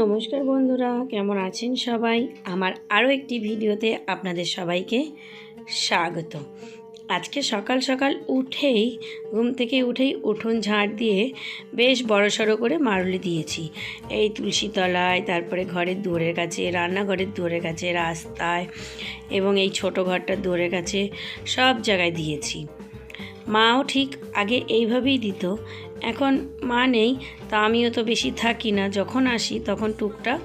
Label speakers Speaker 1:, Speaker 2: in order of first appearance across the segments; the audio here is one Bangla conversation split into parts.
Speaker 1: নমস্কার বন্ধুরা, কেমন আছেন সবাই? আমার আরও একটি ভিডিওতে আপনাদের সবাইকে স্বাগত। আজকে সকাল সকাল উঠেই, ঘুম থেকে উঠেই উঠোন ঝাড় দিয়ে বেশ বড় সড়ো করে মারুলি দিয়েছি। এই তুলসী তলায় তারপরে ঘরের দুয়ারের কাছে, রান্নাঘরের দুয়ারের কাছে, রাস্তায় এবং এই ছোট ঘরটার দুয়ারের কাছে সব জায়গায় দিয়েছি। মাও ঠিক আগে এইভাবেই দিত। এখন মা নেই, তা আমিও তো বেশি থাকি না। যখন আসি, তখন টুকটাক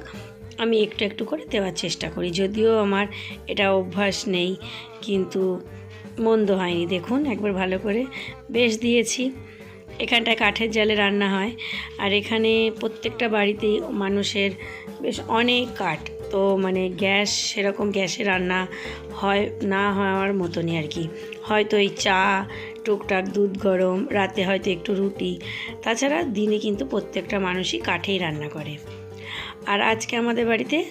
Speaker 1: আমি একটু একটু করে দেওয়ার চেষ্টা করি। যদিও আমার এটা অভ্যাস নেই, কিন্তু মন্দ হয়নি। দেখুন, একবার ভালো করে বেশ দিয়েছি। এখানটায় কাঠের জালে রান্না হয়। আর এখানে প্রত্যেকটা বাড়িতেই মানুষের বেশ অনেক কাঠ। তো মানে গ্যাস, সেরকম গ্যাসে রান্না হয়, না হওয়ার মতনই আর কি। হয়তো এই চা টুকটাক দুধ গরম, রাতে হয়তো একটু রুটি। তাছাড়া দিনে কিন্তু প্রত্যেকটা মানুষই কাঠেই রান্না করে। আর আজকে আমাদের বাড়িতে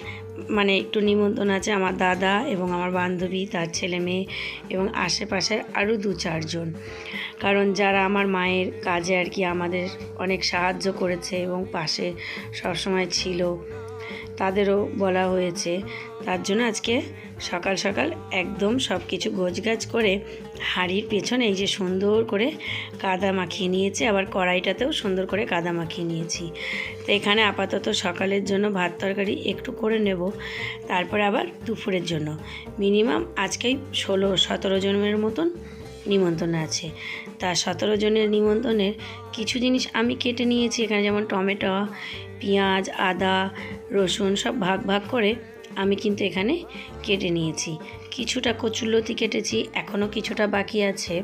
Speaker 1: মানে একটু নিমন্ত্রণ আছে আমার দাদা এবং আমার বান্ধবী, তার ছেলে মেয়ে এবং আশেপাশের আরও দু চারজন। কারণ যারা আমার মায়ের কাজে আর কি আমাদের অনেক সাহায্য করেছে এবং পাশে সবসময় ছিল, তাদেরও বলা হয়েছে তার জন্য আজকে সকাল সকাল একদম সব কিছু গোছগাছ করে হাঁড়ির পেছনে এই যে সুন্দর করে কাদা মাখিয়ে নিয়েছি, আবার কড়াইটাতেও সুন্দর করে কাদা মাখিয়ে নিয়েছি। তো এখানে আপাতত সকালের জন্য ভাত তরকারি একটু করে নেব, তারপরে আবার দুপুরের জন্য। মিনিমাম আজকেই ষোলো, সতেরো জনের মতন নিমন্ত্রণ আছে। তা সতেরো জনের নিমন্ত্রণের কিছু জিনিস আমি কেটে নিয়েছি, এখানে যেমন টমেটো, পেঁয়াজ, আদা, রসুন সব ভাগ ভাগ করে আমি কিন্তু এখানে কেটে নিয়েছি। কিছুটা কচুরলতি কেটেছি এখনও কিছুটা বাকি আছে।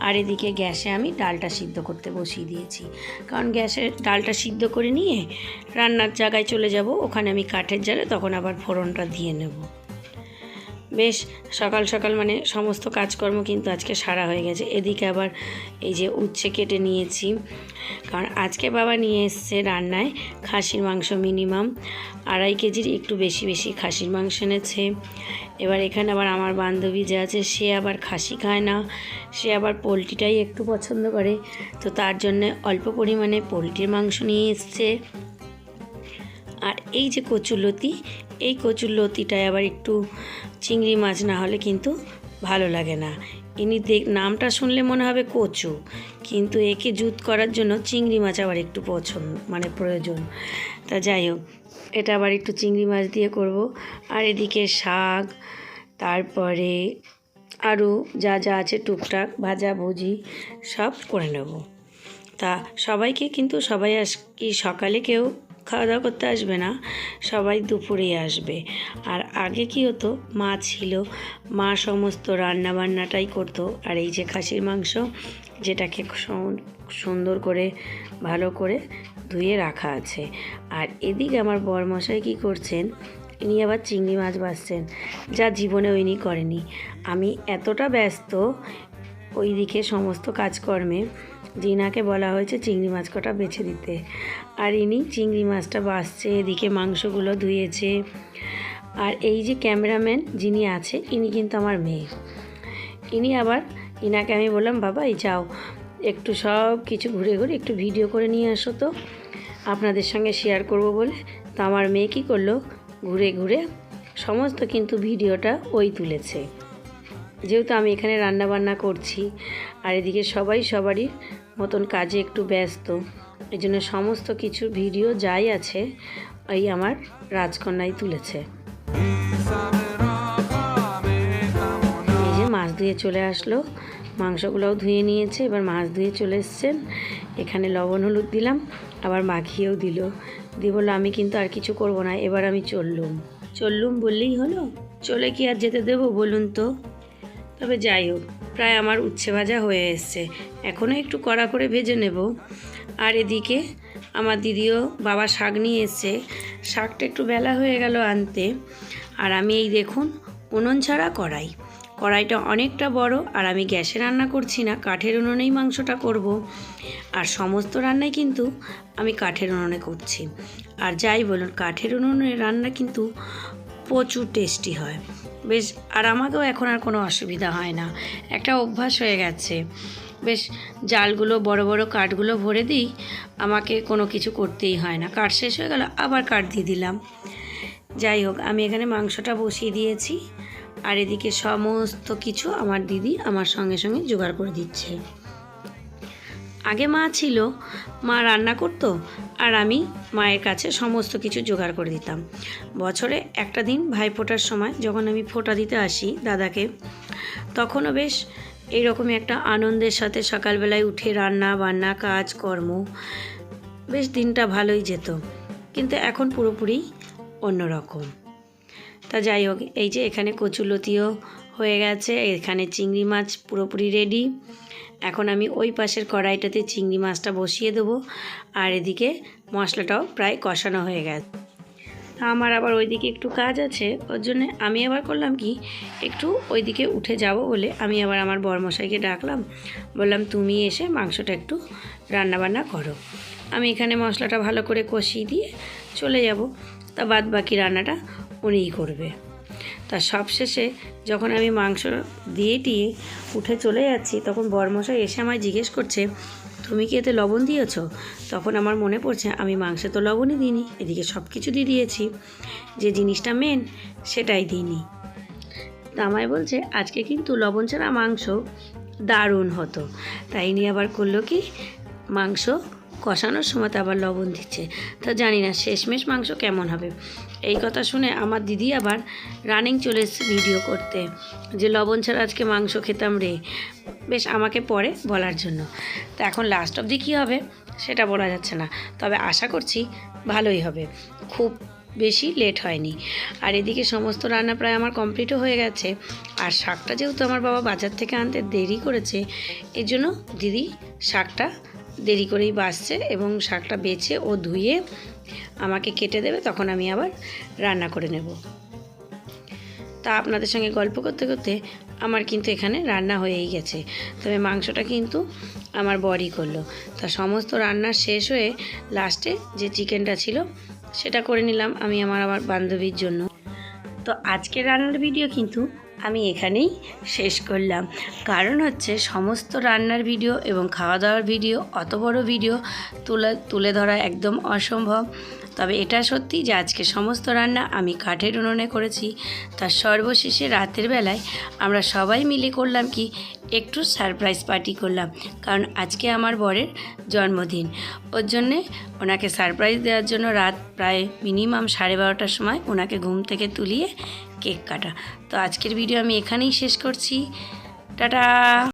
Speaker 1: আর এদিকে গ্যাসে আমি ডালটা সিদ্ধ করতে বসিয়ে দিয়েছি। কারণ গ্যাসে ডালটা সিদ্ধ করে নিয়ে রান্নার জায়গায় চলে যাব, ওখানে আমি কাঠের জালে, তখন আবার ফোড়নটা দিয়ে নেব। বেশ সকাল সকাল মানে সমস্ত কাজকর্ম কিন্তু আজকে সারা হয়ে গেছে। এদিকে আবার এই যে উচ্ছে কেটে নিয়েছি। কারণ আজকে বাবা নিয়ে এসছে রান্নায় খাসির মাংস মিনিমাম আড়াই কেজির একটু বেশি বেশি খাসির মাংস এনেছে। এবার এখানে আবার আমার বান্ধবী যে আছে, সে আবার খাসি খায় না। সে আবার পোলট্রিটাই একটু পছন্দ করে। তো তার জন্যে অল্প পরিমাণে পোলট্রির মাংস নিয়ে এসছে। আর এই যে কচুরলতি এই কচুরলতিটায় আবার একটু চিংড়ি মাছ না হলে কিন্তু ভালো লাগে না। ইনি দেখ, নামটা শুনলে মনে হবে কচু, কিন্তু একে জুত করার জন্য চিংড়ি মাছ আবার একটু পছন্দ মানে প্রয়োজন। তা যাই হোক, এটা আবার একটু চিংড়ি মাছ দিয়ে করব। আর এদিকে শাক, তারপরে আরও যা যা আছে টুকটাক, ভাজা, ভুজি, সব করে নেব। তা সবাইকে কিন্তু সবাই আস কি সকালে কেউ খাওয়া দাওয়া করতে আসবে না, সবাই দুপুরেই আসবে। আর আগে কি হতো, মা ছিল, মা সমস্ত রান্না বান্নাটাই করতো। আর এই যে খাসির মাংস, যেটাকে সুন্দর করে, ভালো করে ধুয়ে রাখা আছে। আর এদিকে আমার বরমশাই কি করছেন, ইনি আবার চিংড়ি মাছ বাছছেন যা জীবনে ইনি করেনি। আমি এতটা ব্যস্ত ওইদিকে সমস্ত কাজকর্মে জিনাকে বলা হয়েছে চিংড়ি মাছ কটা বেছে দিতে। আর ইনি চিংড়ি মাছটা বাছছে এদিকে মাংসগুলো ধুয়েছে। আর এই যে ক্যামেরাম্যান যিনি আছে, ইনি কিন্তু আমার মেয়ে। ইনি আবার, ইনাকে আমি বললাম, বাবা, এই যাও। একটু সব কিছু ঘুরে ঘুরে একটু ভিডিও করে নিয়ে আসো তো। আপনাদের সঙ্গে শেয়ার করব বলে। তো আমার মেয়ে কী করল? ঘুরে ঘুরে সমস্ত কিন্তু ভিডিওটা ওই তুলেছে। যেহেতু আমি এখানে রান্না বান্না করছি, আর এদিকে সবাই সবারই মতন কাজে একটু ব্যস্ত। এই জন্য সমস্ত কিছু ভিডিও যাই আছে, ওই আমার রাজকন্যাই তুলেছে। এই যে মাছ ধুয়ে চলে আসলো, মাংসগুলোও ধুয়ে নিয়েছে, এবার মাছ ধুয়ে চলে এসছেন। এখানে লবণ হলুদ দিলাম, আবার মাখিয়েও দিল। দিয়ে বলল, আমি কিন্তু আর কিছু করব না, এবার আমি চললুম। চললুম বললেই হলো, চলে কি আর যেতে দেবো বলুন তো? তবে যাই হোক, প্রায় আমার উচ্ছে ভাজা হয়ে এসছে। এখনও একটু কড়া করে ভেজে নেব। আর এদিকে আমার দিদিও বাবা শাক নিয়ে এসছে। শাকটা একটু বেলা হয়ে গেল আনতে। আর আমি এই দেখুন, উনুন ছাড়া কড়াই। কড়াইটা অনেকটা বড়, আর আমি গ্যাসে রান্না করছি না, কাঠের উনুনেই মাংসটা করব। আর সমস্ত রান্নাই কিন্তু আমি কাঠের উনুনে করছি। আর যাই বলুন, কাঠের উনুনে রান্না কিন্তু প্রচুর টেস্টি হয়। বেশ, আর আমাকেও এখন আর কোনো অসুবিধা হয় না। একটা অভ্যাস হয়ে গেছে। বেশ, জালগুলো, বড় বড় কাঠগুলো ভরে দিই, আমাকে কোনো কিছু করতেই হয় না। কাঠ শেষ হয়ে গেল, আবার কাঠ দিয়ে দিলাম। যাই হোক, আমি এখানে মাংসটা বসিয়ে দিয়েছি, আর এদিকে সমস্ত কিছু আমার দিদি আমার সঙ্গে সঙ্গে জোগাড় করে দিচ্ছে। আগে মা ছিল, মা রান্না করতো আর আমি মায়ের কাছে সমস্ত কিছু জোগাড় করে দিতাম। বছরে একটা দিন ভাই ফোটার সময় যখন আমি ফোঁটা দিতে আসি দাদাকে, তখনও বেশ এইরকমই একটা আনন্দের সাথে সকালবেলায় উঠে রান্না বান্না কাজ কর্ম বেশ দিনটা ভালোই যেত। কিন্তু এখন পুরোপুরি অন্যরকম। তা যাই হোক, এই যে এখানে কচুলতিও হয়ে গেছে, এখানে চিংড়ি মাছ পুরোপুরি রেডি এখন আমি ওই পাশের কড়াইটাতে চিংড়ি মাছটা বসিয়ে দেবো আর এদিকে মশলাটাও প্রায় কষানো হয়ে গেছে। আমার আবার ওইদিকে একটু কাজ আছে, ওর জন্যে আমি আবার করলাম কি, একটু ওইদিকে উঠে যাব বলে আমি আবার আমার বরমশাইকে ডাকলাম, বললাম তুমি এসে মাংসটা একটু রান্নাবান্না করো। আমি এখানে মশলাটা ভালো করে কষিয়ে দিয়ে চলে যাব, তা বাদ বাকি রান্নাটা উনিই করবে। তা সবশেষে যখন আমি মাংস দিয়ে টিয়ে উঠে চলে যাচ্ছি, তখন বরমশাই এসে আমায় জিজ্ঞেস করছে, তুমি কি এতে লবণ দিয়েছ? তখন আমার মনে পড়ছে, আমি মাংসে তো লবণই দিইনি, এদিকে সব কিছু দিয়ে দিয়েছি। যে জিনিসটা মেন সেটাই দিইনি। তা আমায় বলছে, আজকে কিন্তু লবণ ছাড়া মাংস দারুণ হতো। তাই নিয়ে আবার করল কি, মাংস কষানোর সময় তো আবার লবণ দিচ্ছে। তা জানি না, শেষমেশ মাংস কেমন হবে। এই কথা শুনে আমার দিদি আবার রানিং চলে এসেছে ভিডিও করতে, যে লবণ ছাড়া আজকে মাংস খেতাম রে। বেশ, আমাকে পরে বলার জন্য। তা এখন লাস্ট অবধি কী হবে সেটা বলা যাচ্ছে না। তবে আশা করছি ভালোই হবে। খুব বেশি লেট হয়নি। আর এদিকে সমস্ত রান্না প্রায় আমার কমপ্লিটও হয়ে গেছে। আর শাকটা যেহেতু আমার বাবা বাজার থেকে আনতে দেরি করেছে এর জন্য দিদি শাকটা দেরি করেই বাসছে এবং শাকটা বেছে ও ধুয়ে আমাকে কেটে দেবে, তখন আমি আবার রান্না করে নেব। তা আপনাদের সঙ্গে গল্প করতে করতে আমার কিন্তু এখানে রান্না হয়েই গেছে। তবে মাংসটা কিন্তু আমার বড়ি করল। তা সমস্ত রান্না শেষ হয়ে লাস্টে যে চিকেনটা ছিল, সেটা করে নিলাম আমি আমার আমার বান্ধবীর জন্য। তো আজকের রান্নার ভিডিও কিন্তু আমি এখানেই শেষ করলাম। কারণ হচ্ছে সমস্ত রান্নার ভিডিও এবং খাওয়া দাওয়ার ভিডিও, অত বড় ভিডিও তুলে তুলে ধরা একদম অসম্ভব। তবে এটা সত্যি যে আজকে সমস্ত রান্না আমি কাঠের উনুনে করেছি। তার সর্বশেষে রাতের বেলায় আমরা সবাই মিলে করলাম কি, একটু সারপ্রাইজ পার্টি করলাম। কারণ আজকে আমার বরের জন্মদিন। ওর জন্যে ওনাকে সারপ্রাইজ দেওয়ার জন্য রাত প্রায় মিনিমাম সাড়ে বারোটার সময় ওনাকে ঘুম থেকে তুলিয়ে কেক কাটা। তো আজকের ভিডিও আমি এখানেই শেষ করছি। টাটা!